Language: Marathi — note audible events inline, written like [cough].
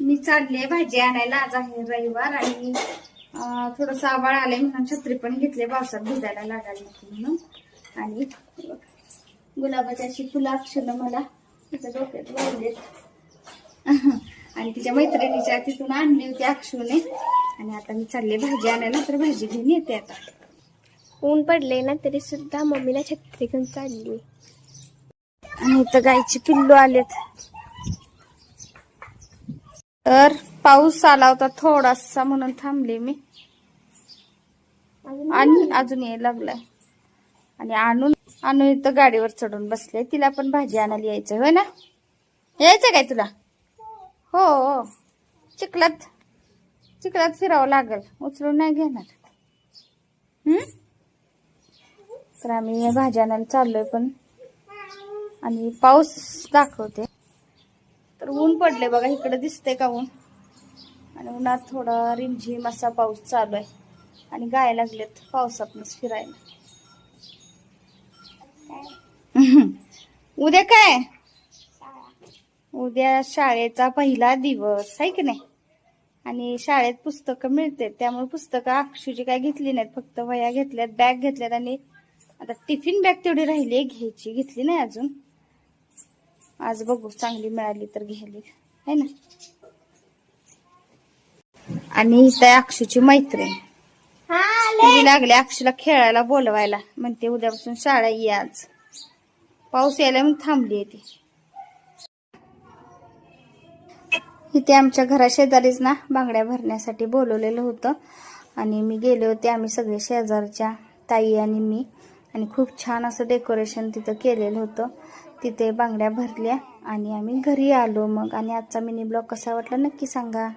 मी चालले भाजी आणायला. आज आहे रविवार आणि थोडंसं आवाळ आलंय म्हणून छत्री पण घेतले पावसात भिजायला लागायला म्हणून. आणि गुलाबाची अशी फुलं अक्षरं मला तिच्या डोक्यात लावलेत आणि तिच्या मैत्रिणीच्या तिथून आणली होती अक्षूने. आणि आता मी चालले भाजी आणायला तर भाजी घेऊन येते आता. ऊन पडले ना तरी सुद्धा मम्मीला छत्री घेऊन चालली आणि इथं गायची पिल्लू आलेत. तर पाऊस आला होता थोडासा म्हणून थांबले मी. आणि अजून यायला लागलाय. आणि आणून आणून इथं गाडीवर चढून बसले. तिला पण भाजी आणायला यायचं होय ना? यायचं काय तुला? हो हो. चिखलात चिखलात फिरावं लागल. उचलून नाही घेणार. हम्म तर आम्ही भाजी आणायला चाललोय पण. आणि पाऊस दाखवते. तर ऊन पडले बघा इकडे दिसते का ऊन? आणि उन्हात थोडा रिमझिम असा पाऊस चालू आहे. आणि गाय लागलेत पावसातनच फिरायला. [laughs] उद्या काय? उद्या शाळेचा पहिला दिवस आहे की नाही? आणि शाळेत पुस्तकं मिळते त्यामुळे पुस्तकं अक्षुची काय घेतली नाहीत फक्त वह्या घेतल्यात बॅग घेतल्यात आणि आता टिफिन बॅग तेवढी राहिली आहे घ्यायची घेतली नाही अजून. आज बघू चांगली मिळाली तर घ्यायली. है ना? आणि इथं अक्षूची मैत्रीण लागली अक्षूला खेळायला बोलवायला. म्हणते उद्यापासून शाळा ये आज. पाऊस यायला मग थांबली ती. इथे आमच्या घरा शेजारीच ना बांगड्या भरण्यासाठी बोलवलेलं होतं. आणि मी गेले होते आम्ही सगळे शेजारच्या ताई आणि मी. आणि खूप छान असं डेकोरेशन तिथं केलेलं होतं. तिथे बांगड्या भरल्या आणि आम्ही घरी आलो मग. आणि आजचा मिनी ब्लॉग कसा वाटला नक्की सांगा.